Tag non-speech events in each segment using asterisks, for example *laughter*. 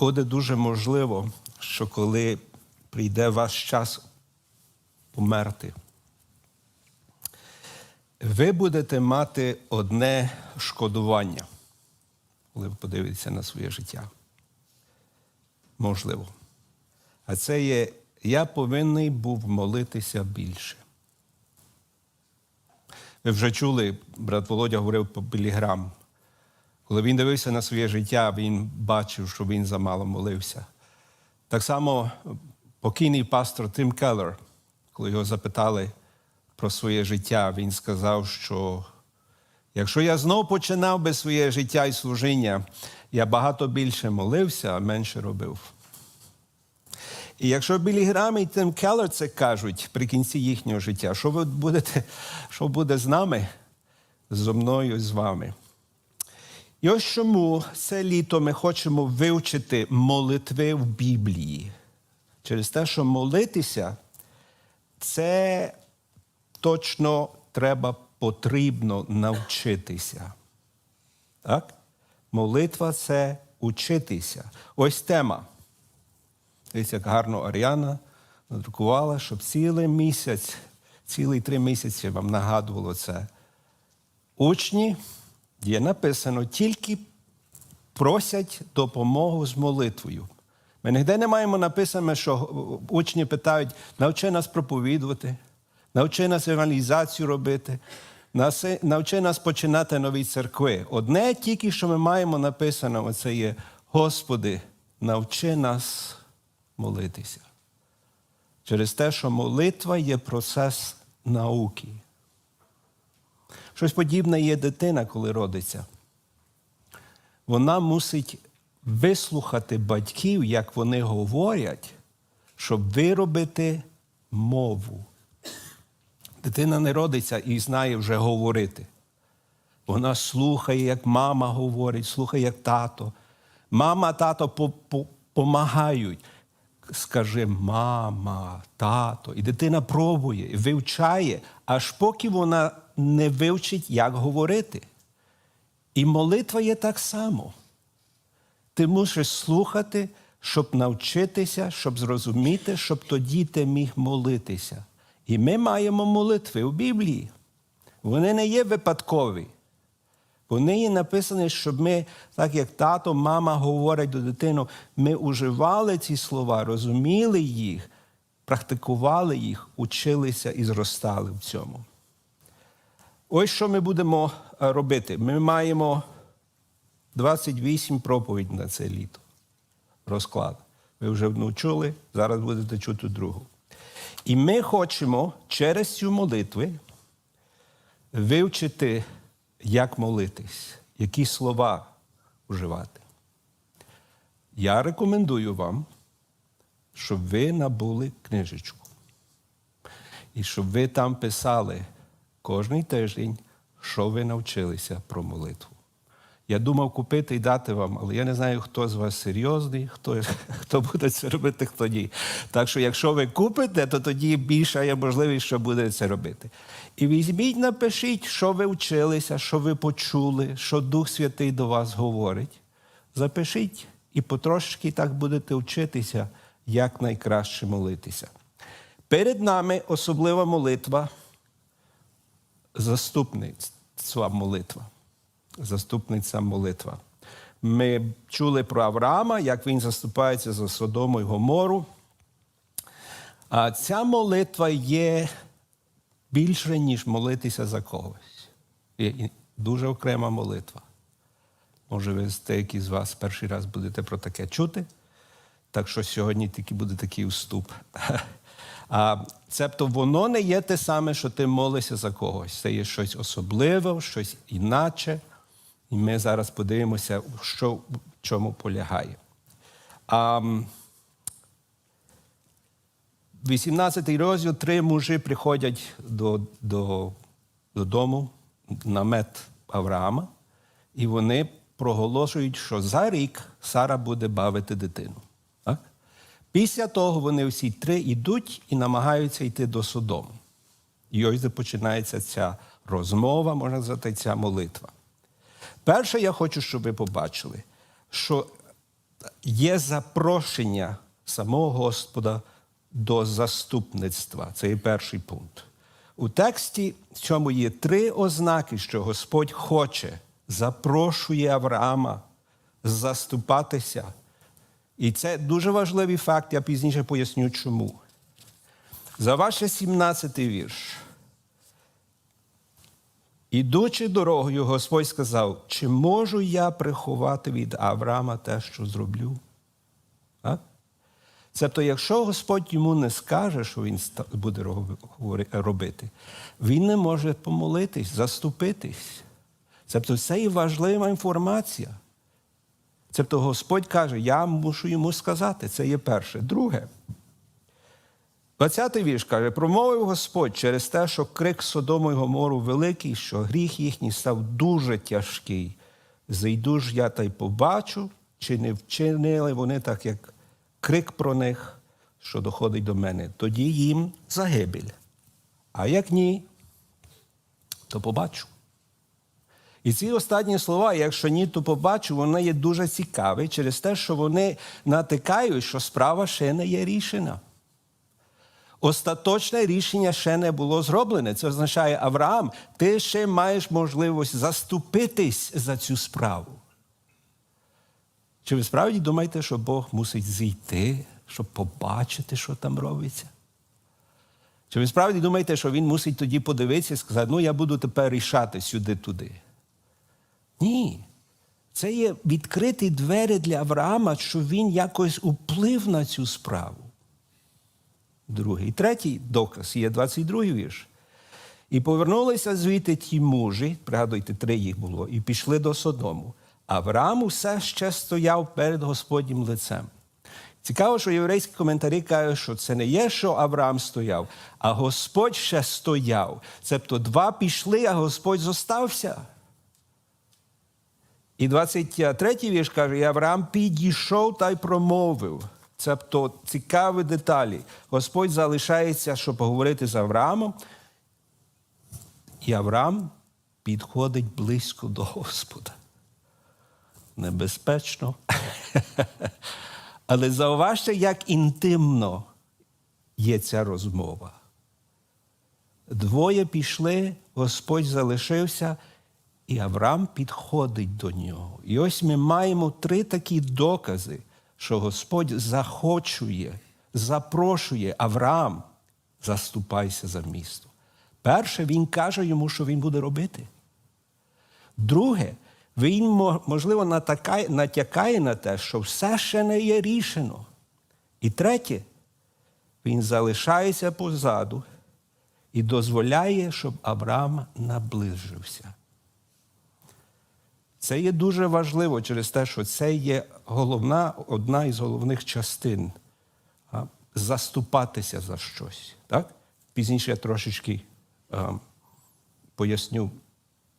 буде дуже можливо, що коли прийде ваш час померти, ви будете мати одне шкодування, коли ви подивитеся на своє життя. Можливо. А це є, я повинний був молитися більше. Ви вже чули, брат Володя говорив про Біліграм. Коли він дивився на своє життя, він бачив, що він замало молився. Так само покійний пастор Тим Келлер, коли його запитали про своє життя, він сказав, що якщо я знов починав би своє життя і служіння, я багато більше молився, а менше робив. І якщо Білі Грам і Тим Келлер це кажуть при кінці їхнього життя, що ви будете, що буде з нами, зо мною і з вами? І ось чому це літо ми хочемо вивчити молитви в Біблії. Через те, що молитися, це точно треба потрібно навчитися. Так? Молитва це учитися. Ось тема. Дивіться, як гарно Аріана надрукувала, щоб цілий місяць, цілий три місяці вам нагадувало це. Учні є написано, тільки просять допомогу з молитвою. Ми ніде не маємо написано, що учні питають, навчи нас проповідувати, навчи нас евангелізацію робити, навчи нас починати нові церкви. Одне тільки, що ми маємо написано, це є Господи, навчи нас молитися. Через те, що молитва є процес науки. Щось подібне є дитина, коли родиться. Вона мусить вислухати батьків, як вони говорять, щоб виробити мову. Дитина не родиться і знає вже говорити. Вона слухає, як мама говорить, слухає, як тато. Мама, тато допомагають. Скажи мама, тато. І дитина пробує, вивчає, аж поки вона не вивчить, як говорити. І молитва є так само. Ти мусиш слухати, щоб навчитися, щоб зрозуміти, щоб тоді ти міг молитися. І ми маємо молитви у Біблії. Вони не є випадкові. Вони є написані, щоб ми, так як тато, мама говорять до дитини, ми уживали ці слова, розуміли їх, практикували їх, училися і зростали в цьому. Ось що ми будемо е, робити. Ми маємо 28 проповідь на це літо. Розклад. Ви вже одну чули, зараз будете чути другу. І ми хочемо через цю молитви вивчити, як молитись, які слова вживати. Я рекомендую вам, щоб ви набули книжечку. І щоб ви там писали кожний тиждень, що ви навчилися про молитву. Я думав купити і дати вам, але я не знаю, хто з вас серйозний, хто, хто буде це робити, хто ні. Так що, якщо ви купите, то тоді більша є можливість, що буде це робити. І візьміть, напишіть, що ви вчилися, що ви почули, що Дух Святий до вас говорить. Запишіть і потрошки так будете вчитися, як найкраще молитися. Перед нами особлива молитва, заступництва молитва. Заступниця молитва. Ми чули про Авраама, як він заступається за Содому і Гомору. А ця молитва є більше, ніж молитися за когось. Є дуже окрема молитва. Може, ви деякі з вас перший раз будете про таке чути. Так що сьогодні тільки буде такий вступ. А, Цебто воно не є те саме, що ти молишся за когось. Це є щось особливе, щось іначе. І ми зараз подивимося, що в чому полягає. А, 18 розділ три мужі приходять до, до, додому намет Авраама, і вони проголошують, що за рік Сара буде бавити дитину. Після того вони всі три йдуть і намагаються йти до Содому. І ось де починається ця розмова, можна сказати, ця молитва. Перше, я хочу, щоб ви побачили, що є запрошення самого Господа до заступництва. Це є перший пункт. У тексті в цьому є три ознаки, що Господь хоче, запрошує Авраама заступатися. І це дуже важливий факт, я пізніше поясню чому. За ваше 17 вірш. Ідучи дорогою, Господь сказав, чи можу я приховати від Авраама те, що зроблю? Так? Тобто, якщо Господь йому не скаже, що він буде роби- робити, він не може помолитись, заступитись. Тобто, це і важлива інформація. Тобто Господь каже, я мушу йому сказати. Це є перше. Друге. 20-й вірш каже: промовив Господь через те, що крик Содому і Гомору великий, що гріх їхній став дуже тяжкий. Зайду ж я та й побачу, чи не вчинили вони так, як крик про них, що доходить до мене. Тоді їм загибель. А як ні, то побачу. І ці останні слова, якщо ні, то побачу, вони є дуже цікаві через те, що вони натикають, що справа ще не є рішена. Остаточне рішення ще не було зроблене. Це означає, Авраам, ти ще маєш можливість заступитись за цю справу. Чи ви справді думаєте, що Бог мусить зійти, щоб побачити, що там робиться? Чи ви справді думаєте, що він мусить тоді подивитися і сказати, ну я буду тепер рішати сюди-туди? Ні. Це є відкриті двері для Авраама, що він якось уплив на цю справу. Другий. Третій доказ є 22-й вірш. І повернулися звідти ті мужі, пригадуйте, три їх було, і пішли до Содому. Авраам усе ще стояв перед Господнім лицем. Цікаво, що єврейські коментарі кажуть, що це не є, що Авраам стояв, а Господь ще стояв. Тобто два пішли, а Господь зостався. І 23-й вірш каже, і Авраам підійшов та й промовив. Тобто цікаві деталі. Господь залишається, щоб поговорити з Авраамом. І Авраам підходить близько до Господа. Небезпечно. Але зауважте, як інтимно є ця розмова. Двоє пішли, Господь залишився, і Авраам підходить до нього. І ось ми маємо три такі докази, що Господь захочує, запрошує Авраам, заступайся за місто. Перше, він каже йому, що він буде робити. Друге, він, можливо, натакає- натякає на те, що все ще не є рішено. І третє, він залишається позаду і дозволяє, щоб Авраам наближився. Це є дуже важливо через те, що це є головна, одна із головних частин а, заступатися за щось. Так? Пізніше я трошечки а, поясню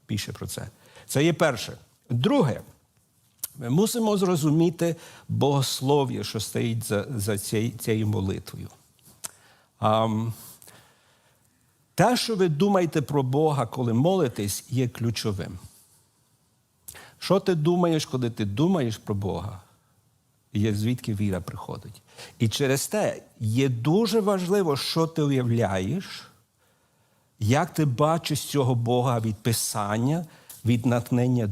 більше про це. Це є перше. Друге, ми мусимо зрозуміти богослов'я, що стоїть за, за цією, цією молитвою. Ам, те, що ви думаєте про Бога, коли молитесь, є ключовим. Що ти думаєш, коли ти думаєш про Бога? Є звідки віра приходить. І через те є дуже важливо, що ти уявляєш, як ти бачиш цього Бога від Писання, від натхнення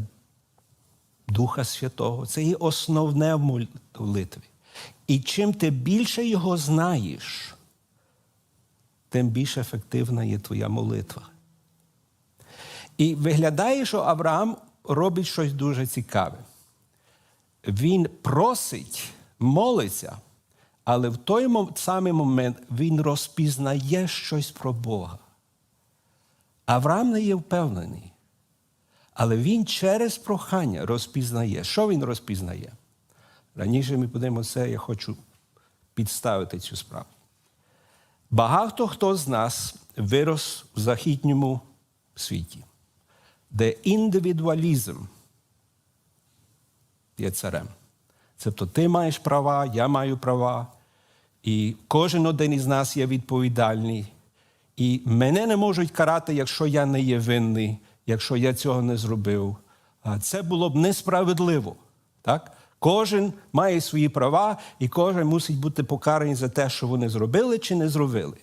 Духа Святого. Це є основне в молитві. І чим ти більше його знаєш, тим більш ефективна є твоя молитва. І виглядає, що Авраам робить щось дуже цікаве. Він просить, молиться, але в той самий момент він розпізнає щось про Бога. Авраам не є впевнений. Але він через прохання розпізнає. Що він розпізнає? Раніше ми будемо це, я хочу підставити цю справу. Багато хто з нас вирос в західньому світі, де індивідуалізм є царем. Тобто ти маєш права, я маю права, і кожен один із нас є відповідальний. І мене не можуть карати, якщо я не є винний, якщо я цього не зробив. Це було б несправедливо. Так? Кожен має свої права, і кожен мусить бути покараний за те, що вони зробили чи не зробили.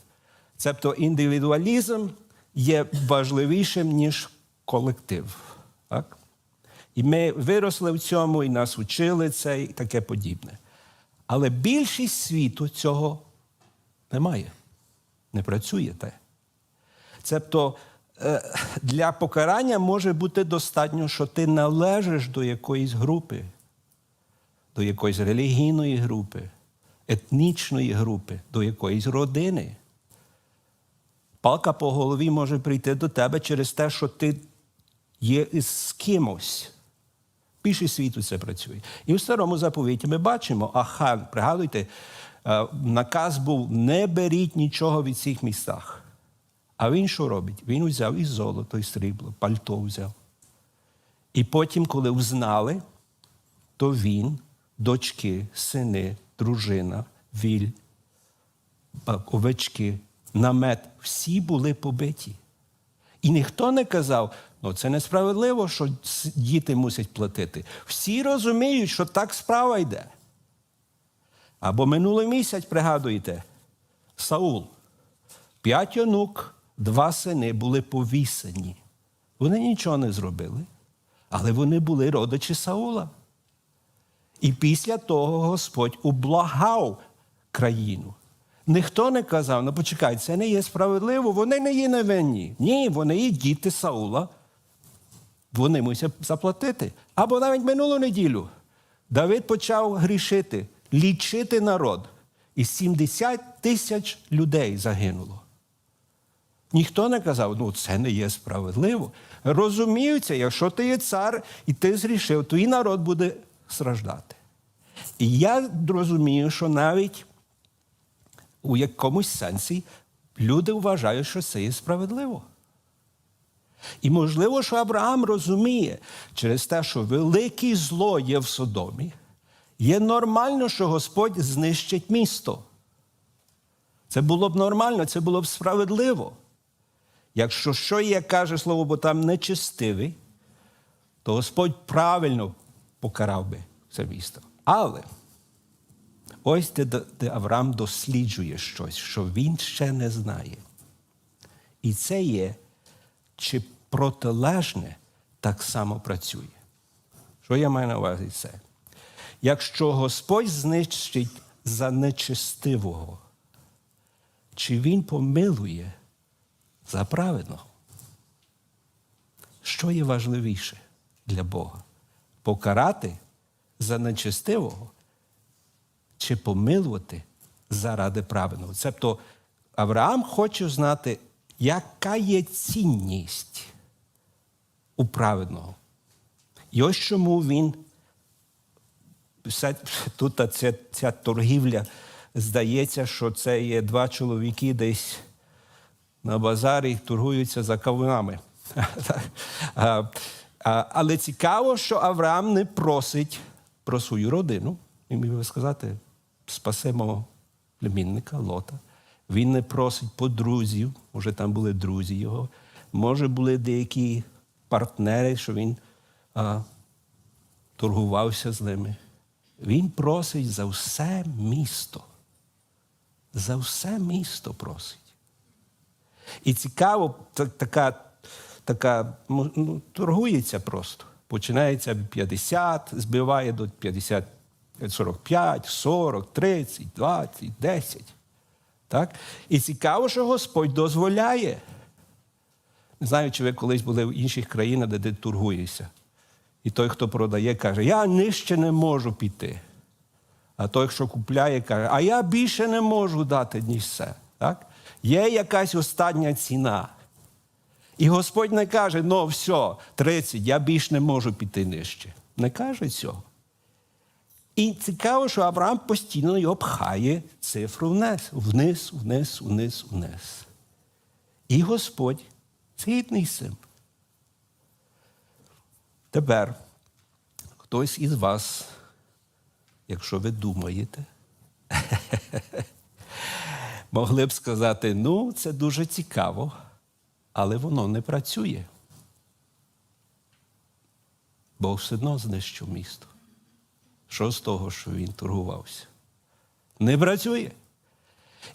Тобто індивідуалізм є важливішим, ніж колектив. Так? І ми виросли в цьому, і нас учили це, і таке подібне. Але більшість світу цього немає, не працює те. Тобто е, для покарання може бути достатньо, що ти належиш до якоїсь групи, до якоїсь релігійної групи, етнічної групи, до якоїсь родини. Палка по голові може прийти до тебе через те, що ти є з кимось. Більше світу це працює. І в старому заповіті ми бачимо, Ахан, пригадуйте, е, наказ був: не беріть нічого від цих містах. А він що робить? Він взяв і золото, і срібло, пальто взяв. І потім, коли взнали, то він, дочки, сини, дружина, віль, овечки, намет, всі були побиті. І ніхто не казав, ну це несправедливо, що діти мусять платити. Всі розуміють, що так справа йде. Або минулий місяць, пригадуєте, Саул. П'ять онук, два сини були повісені. Вони нічого не зробили, але вони були родичі Саула. І після того Господь ублагав країну. Ніхто не казав, ну почекай, це не є справедливо, вони не є невинні. Ні, вони є діти Саула. Вони мусять заплатити. Або навіть минулу неділю Давид почав грішити, лічити народ. І 70 тисяч людей загинуло. Ніхто не казав, ну це не є справедливо. Розуміються, якщо ти є цар і ти зрішив, то і народ буде страждати. І я розумію, що навіть у якомусь сенсі люди вважають, що це є справедливо. І можливо, що Авраам розуміє через те, що велике зло є в Содомі, є нормально, що Господь знищить місто. Це було б нормально, це було б справедливо. Якщо що є, каже слово, бо там нечистивий, то Господь правильно покарав би це місто. Але ось де, де Авраам досліджує щось, що він ще не знає. І це є, чи протилежне так само працює. Що я маю на увазі це? Якщо Господь знищить за нечестивого, чи він помилує за праведного? Що є важливіше для Бога? Покарати за нечестивого чи помилувати заради праведного? Тобто Авраам хоче знати, яка є цінність у праведного. І ось чому він тут ця, ця торгівля здається, що це є два чоловіки десь на базарі торгуються за кавунами. *laughs* Але цікаво, що Авраам не просить про свою родину. Він міг би сказати, спасемо племінника Лота. Він не просить по друзів, може там були друзі його, може були деякі партнери, що він а, торгувався з ними. Він просить за все місто. За все місто просить. І цікаво, та- така, така ну, ну, торгується просто. Починається 50, збиває до 50, 45, 40, 30, 20, 10. Так? І цікаво, що Господь дозволяє. Не знаю, чи ви колись були в інших країнах, де ти торгуєшся. І той, хто продає, каже, я нижче не можу піти. А той, що купляє, каже, а я більше не можу дати, ніж це. Так? Є якась остання ціна. І Господь не каже, ну все, 30, я більше не можу піти нижче. Не каже цього. І цікаво, що Авраам постійно його пхає цифру вниз, вниз, вниз, вниз, вниз. І Господь згідний з цим. Тепер хтось із вас, якщо ви думаєте, *laughs* могли б сказати: ну, це дуже цікаво, але воно не працює. Бог все одно знищив місто. Що з того, що він торгувався? Не працює.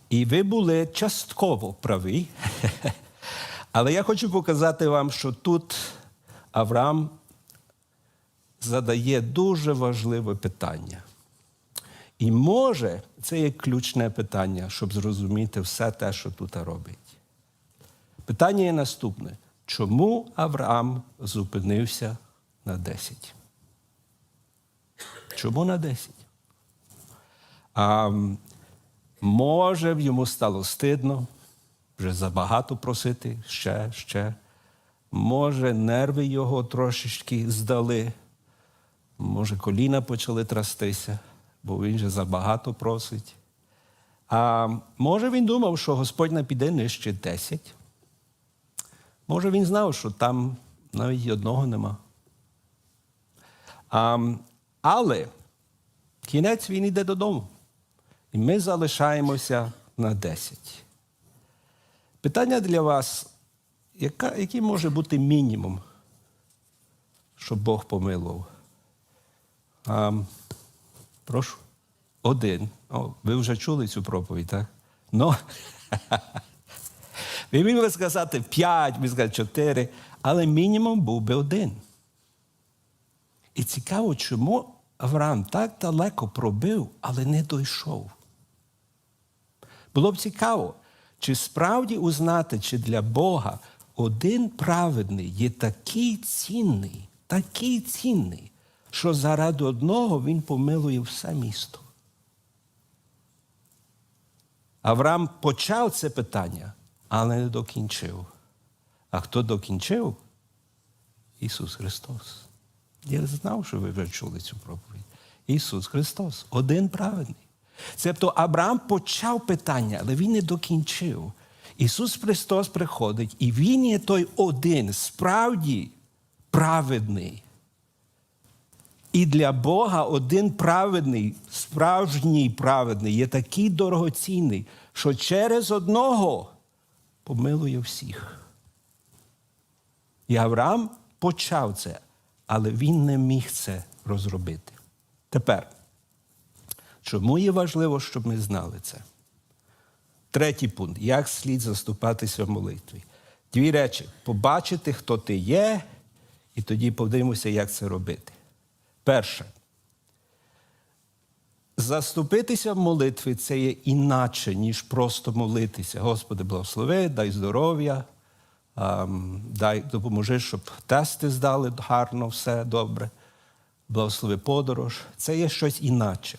І ви були частково праві. *laughs* Але я хочу показати вам, що тут Авраам задає дуже важливе питання. І може, це є ключне питання, щоб зрозуміти все те, що тут робить. Питання є наступне: чому Авраам зупинився на 10? Чому на 10? А, може, йому стало стидно, вже забагато просити, ще, ще. Може, нерви його трошечки здали, може, коліна почали трястися, бо він же забагато просить. А може, він думав, що Господь не піде нижче 10. Може, він знав, що там навіть одного нема. А, але кінець він йде додому. І ми залишаємося на 10. Питання для вас: яка, який може бути мінімум, щоб Бог помилував? А, прошу. Один. О, ви вже чули цю проповідь, так? Ну, *laughs* ви міг би сказати п'ять, ви сказати чотири, але мінімум був би один. І цікаво, чому Авраам так далеко пробив, але не дійшов. Було б цікаво, чи справді узнати, чи для Бога один праведний є такий цінний, такий цінний, що заради одного він помилує все місто. Авраам почав це питання, але не докінчив. А хто докінчив? Ісус Христос. Я знав, що ви вже чули цю проповідь. Ісус Христос, один праведний. Тобто Авраам почав питання, але він не докінчив. Ісус Христос приходить, і Він є той один, справді праведний. І для Бога один праведний, справжній праведний, є такий дорогоцінний, що через одного помилує всіх. І Авраам почав це, але він не міг це розробити. Тепер, чому є важливо, щоб ми знали це? Третій пункт як слід заступатися в молитві. Дві речі: побачити, хто ти є, і тоді подивимося, як це робити. Перше, заступитися в молитві це є іначе, ніж просто молитися. Господи, благослови, дай здоров'я, дай допоможи, щоб тести здали гарно, все добре. Благослови подорож. Це є щось іначе.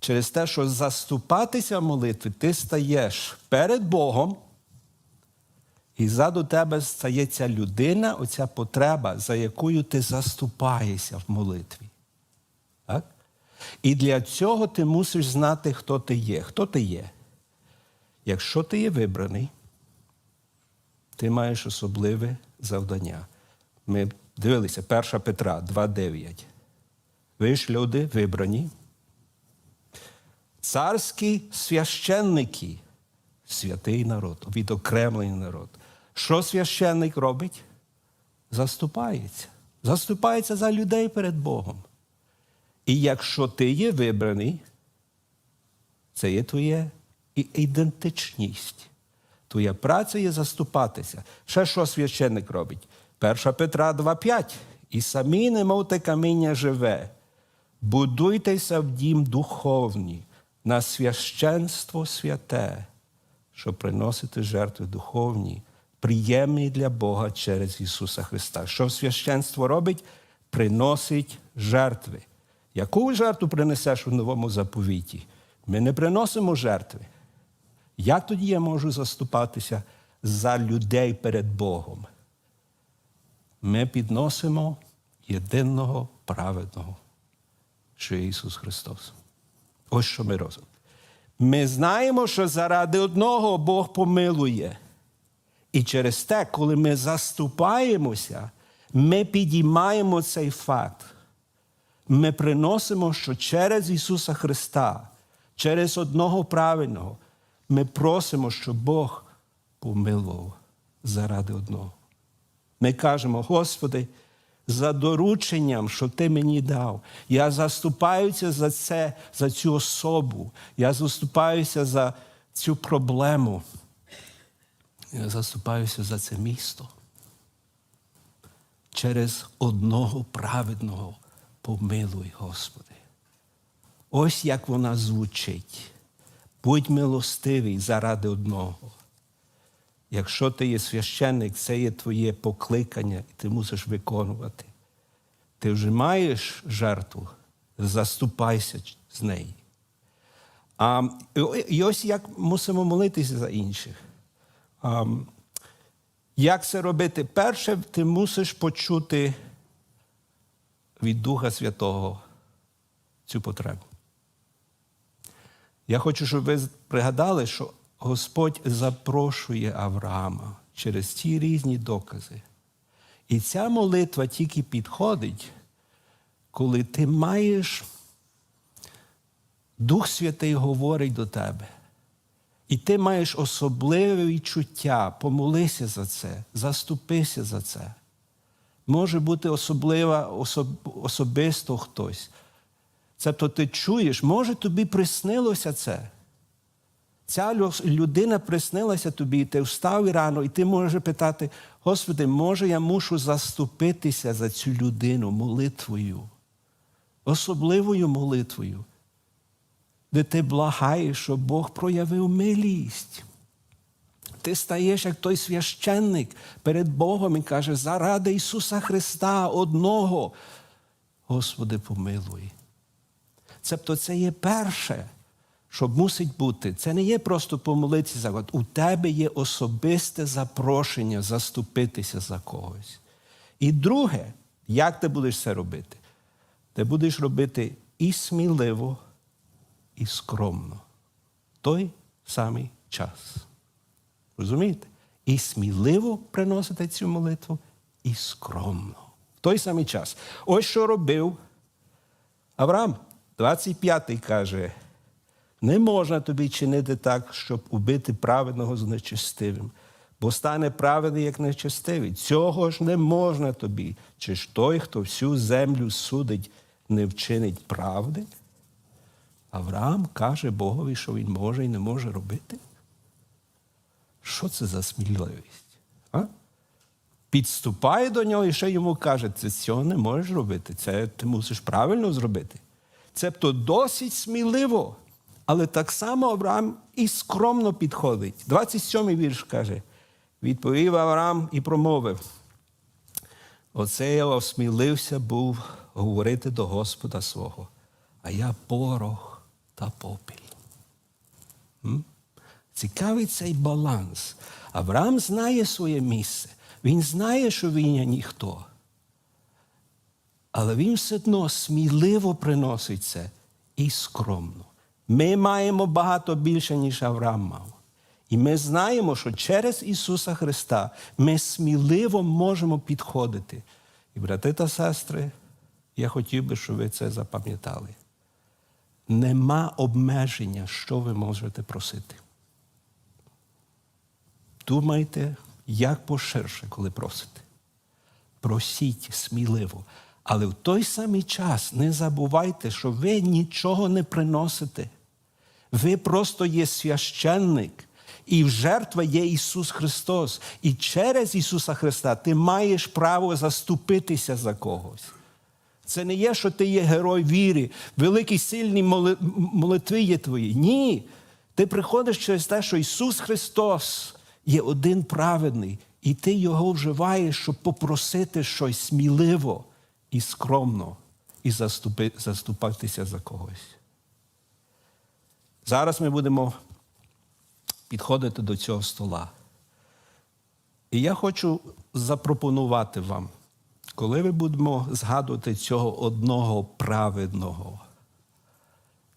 Через те, що заступатися в молитві, ти стаєш перед Богом, і ззаду тебе стає ця людина, оця потреба, за якою ти заступаєшся в молитві. Так? І для цього ти мусиш знати, хто ти є. Хто ти є? Якщо ти є вибраний, ти маєш особливе завдання. Ми дивилися 1 Петра 2,9. Ви ж люди вибрані. Царські священники, святий народ, відокремлений народ. Що священник робить? Заступається. Заступається за людей перед Богом. І якщо ти є вибраний, це є твоя ідентичність. Твоя праця є заступатися. Ще що священник робить? 1 Петра 2,5. І самі, немов те каміння живе, будуйтеся в дім духовні, на священство святе, щоб приносити жертви духовні, приємні для Бога через Ісуса Христа. Що священство робить? Приносить жертви. Яку жертву принесеш у новому заповіті? Ми не приносимо жертви. Як тоді я можу заступатися за людей перед Богом? Ми підносимо єдиного праведного, що є Ісус Христос. Ось що ми робимо. Ми знаємо, що заради одного Бог помилує. І через те, коли ми заступаємося, ми підіймаємо цей факт. Ми приносимо, що через Ісуса Христа, через одного правильного, ми просимо, щоб Бог помилував заради одного. Ми кажемо, Господи, за дорученням, що ти мені дав. Я заступаюся за це, за цю особу. Я заступаюся за цю проблему. Я заступаюся за це місто. Через одного праведного помилуй, Господи. Ось як вона звучить. Будь милостивий заради одного. Якщо ти є священник, це є твоє покликання, і ти мусиш виконувати. Ти вже маєш жертву, заступайся з неї. А, і ось як мусимо молитися за інших. А, як це робити? Перше, ти мусиш почути від Духа Святого цю потребу. Я хочу, щоб ви пригадали, що Господь запрошує Авраама через ті різні докази. І ця молитва тільки підходить, коли ти маєш Дух Святий говорить до тебе. І ти маєш особливе відчуття, помолися за це, заступися за це. Може бути особлива, особ, особисто хтось. Тобто ти чуєш, може тобі приснилося це. Ця людина приснилася тобі, і ти встав і рано, і ти можеш питати, Господи, може, я мушу заступитися за цю людину молитвою, особливою молитвою, де ти благаєш, щоб Бог проявив милість. Ти стаєш як той священник перед Богом і каже, заради Ісуса Христа одного. Господи, помилуй. Тобто це є перше, що мусить бути. Це не є просто помолитися за когось. У тебе є особисте запрошення заступитися за когось. І друге, як ти будеш це робити? Ти будеш робити і сміливо, і скромно. Той самий час. Розумієте? І сміливо приносити цю молитву, і скромно. В той самий час. Ось що робив Авраам. 25-й каже, не можна тобі чинити так, щоб убити праведного з нечестивим, бо стане праведний, як нечестивий. Цього ж не можна тобі. Чи ж той, хто всю землю судить, не вчинить правди? Авраам каже Богові, що він може і не може робити. Що це за сміливість? А? Підступає до нього і ще йому каже, ти цього не можеш робити. Це ти мусиш правильно зробити. Цебто досить сміливо, але так само Авраам і скромно підходить. 27-й вірш каже: відповів Авраам і промовив. Оце я осмілився був говорити до Господа свого, а я порох та попіль. М? Цікавий цей баланс. Авраам знає своє місце. Він знає, що він є ніхто. Але він все одно сміливо приносить це і скромно. Ми маємо багато більше, ніж Авраам мав. І ми знаємо, що через Ісуса Христа ми сміливо можемо підходити. І, брати та сестри, я хотів би, щоб ви це запам'ятали. Нема обмеження, що ви можете просити. Думайте, як поширше, коли просите. Просіть сміливо. Але в той самий час не забувайте, що ви нічого не приносите. Ви просто є священник, і в жертва є Ісус Христос. І через Ісуса Христа ти маєш право заступитися за когось. Це не є, що ти є герой віри, великий сильні молитви є твої. Ні. Ти приходиш через те, що Ісус Христос є один праведний, і ти його вживаєш, щоб попросити щось сміливо і скромно, і заступи, заступатися за когось. Зараз ми будемо підходити до цього стола. І я хочу запропонувати вам, коли ми будемо згадувати цього одного праведного,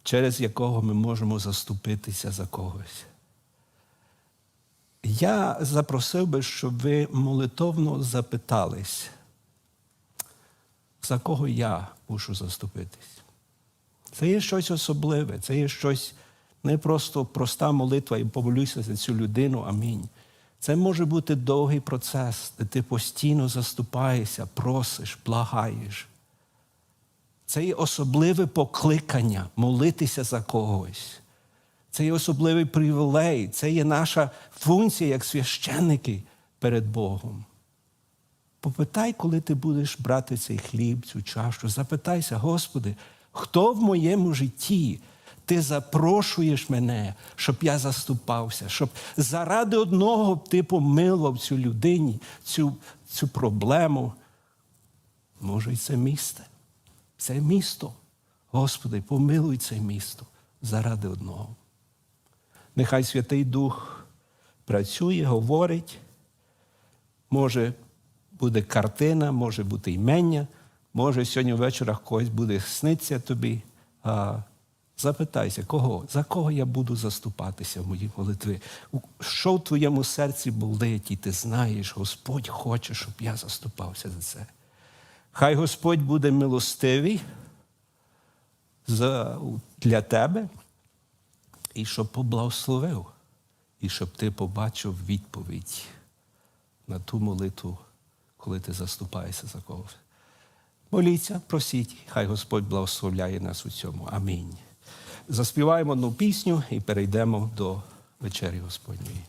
через якого ми можемо заступитися за когось. Я запросив би, щоб ви молитовно запитались, за кого я мушу заступитись. Це є щось особливе, це є щось не просто проста молитва і помолюся за цю людину, амінь. Це може бути довгий процес, де ти постійно заступаєшся, просиш, благаєш. Це є особливе покликання молитися за когось. Це є особливий привілей, це є наша функція як священники перед Богом. Попитай, коли ти будеш брати цей хліб, цю чашу, запитайся, Господи, хто в моєму житті ти запрошуєш мене, щоб я заступався, щоб заради одного ти помилував цю людині, цю, цю проблему. Може, і це місце, це місто. Господи, помилуй це місто заради одного. Нехай Святий Дух працює, говорить. Може, буде картина, може бути імення, може сьогодні ввечері когось буде сниться тобі. А, запитайся, кого? За кого я буду заступатися в моїй молитві? Що в твоєму серці болить, і ти знаєш, Господь хоче, щоб я заступався за це. Хай Господь буде милостивий для тебе, і щоб поблагословив, і щоб ти побачив відповідь на ту молитву, коли ти заступаєшся за когось. Моліться, просіть, хай Господь благословляє нас у цьому. Амінь. Заспіваємо одну пісню і перейдемо до вечері Господньої.